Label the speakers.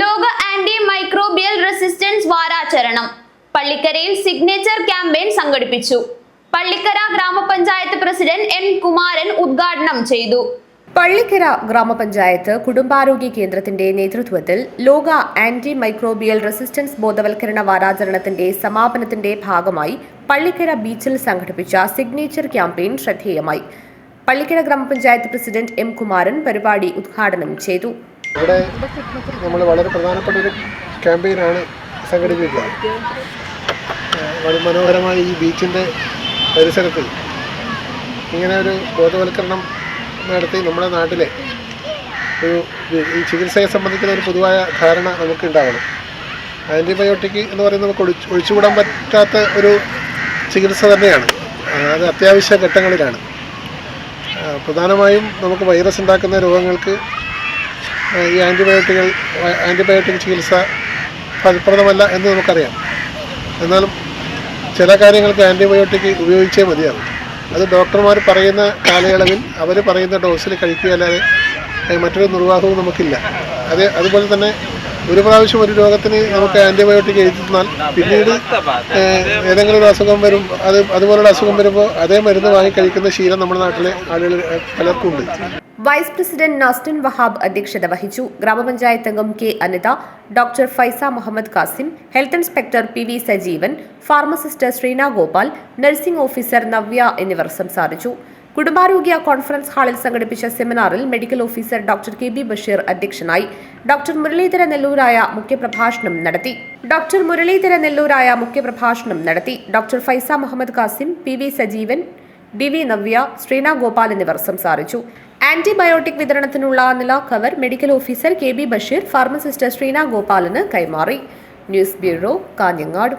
Speaker 1: ലോക anti microbial resistance വാരാചരണം. പള്ളിക്കരയിൽ സിഗ്നേച്ചർ ക്യാമ്പയിൻ സംഘടിപ്പിച്ചു. പള്ളിക്കര ഗ്രാമപഞ്ചായത്ത് പ്രസിഡന്റ് എൻ കുമാരൻ ഉദ്ഘാടനം ചെയ്തു.
Speaker 2: പള്ളിക്കര ഗ്രാമപഞ്ചായത്ത് കുടുംബാരോഗ്യ കേന്ദ്രത്തിന്റെ നേതൃത്വത്തിൽ ലോക ആന്റി മൈക്രോബിയൽ റെസിസ്റ്റൻസ് ബോധവൽക്കരണ വാരാചരണത്തിന്റെ സമാപനത്തിന്റെ ഭാഗമായി പള്ളിക്കര ബീച്ചിൽ സംഘടിപ്പിച്ച സിഗ്നേച്ചർ ക്യാമ്പയിൻ ശ്രദ്ധേയമായി. പള്ളിക്കര ഗ്രാമപഞ്ചായത്ത് പ്രസിഡന്റ് എം കുമാരൻ പരിപാടി ഉദ്ഘാടനം ചെയ്തു.
Speaker 3: ഇവിടെ നമ്മൾ വളരെ പ്രധാനപ്പെട്ട ഒരു ക്യാമ്പയിനാണ് സംഘടിപ്പിക്കുന്നത് വളരെ മനോഹരമായ ഈ ബീച്ചിന്റെ പരിസരത്തിൽ ഇങ്ങനെ ഒരു ബോധവൽക്കരണം നടത്തി നമ്മുടെ നാട്ടിലെ ഒരു ഈ- ചികിത്സയെ സംബന്ധിക്കുന്ന ഒരു പൊതുവായ ധാരണ നമുക്ക് ഉണ്ടാവണം ആന്റിബയോട്ടിക് എന്ന് പറയുന്നത് നമുക്ക് ഒഴിച്ച് ഒഴിച്ചുകൂടാൻ പറ്റാത്ത ഒരു ചികിത്സ തന്നെയാണ്. അത് അത്യാവശ്യ ഘട്ടങ്ങളിലാണ്. പ്രധാനമായും നമുക്ക് വൈറസ് ഉണ്ടാക്കുന്ന രോഗങ്ങൾക്ക് ഈ ആന്റിബയോട്ടിക്കുകൾ ആന്റിബയോട്ടിക് ചികിത്സ ഫലപ്രദമല്ല എന്ന് നമുക്കറിയാം. എന്നാലും ചില കാര്യങ്ങൾക്ക് ആന്റിബയോട്ടിക് ഉപയോഗിച്ചേ മതിയാവും. അത് ഡോക്ടർമാർ പറയുന്ന കാലയളവിൽ അവർ പറയുന്ന ഡോസിൽ കഴിക്കുക അല്ലാതെ മറ്റൊരു നിർവാഹവും നമുക്കില്ല. അത് അതുപോലെ തന്നെ ഒരു പ്രാവശ്യം ഒരു രോഗത്തിന് നമുക്ക് ആന്റിബയോട്ടിക് എഴുതി തന്നാൽ പിന്നീട് ഏതെങ്കിലും ഒരു അസുഖം വരും അത് അതുപോലുള്ള അസുഖം വരുമ്പോൾ അതേ മരുന്ന് വാങ്ങി കഴിക്കുന്ന ശീലം നമ്മുടെ നാട്ടിലെ ആളുകൾ പലർക്കുണ്ട്. പലർക്കും ഉണ്ട്
Speaker 2: വൈസ് പ്രസിഡന്റ് നസ്റ്റിൻ വഹാബ് അധ്യക്ഷത വഹിച്ചു. ഗ്രാമപഞ്ചായത്ത് അംഗം K Anitha doctor Faisa Muhammad Kasim health inspector P V Sajeevan pharmacist Sreena Gopal nursing officer Navya എന്നിവർ സംസാരിച്ചു. കുടുംബാരോഗ്യ കോൺഫറൻസ് ഹാളിൽ സംഘടിപ്പിച്ച സെമിനാറിൽ medical officer doctor K B Basheer അധ്യക്ഷനായി ഡോക്ടർ മുരളീധര നെല്ലൂരായ മുഖ്യപ്രഭാഷണം നടത്തി. ഡോക്ടർ മുരളീധര നെല്ലൂരായ മുഖ്യപ്രഭാഷണം നടത്തി. Doctor Faisa Muhammad Kasim P V Sajeevan B V Navya Sreena Gopal എന്നിവർ സംസാരിച്ചു. ആന്റിബയോട്ടിക് വിതരണത്തിനുള്ള നില cover medical officer K B Basheer pharmacist Sreena ഗോപാലിന് കൈമാറി. News bureau Kanhangad.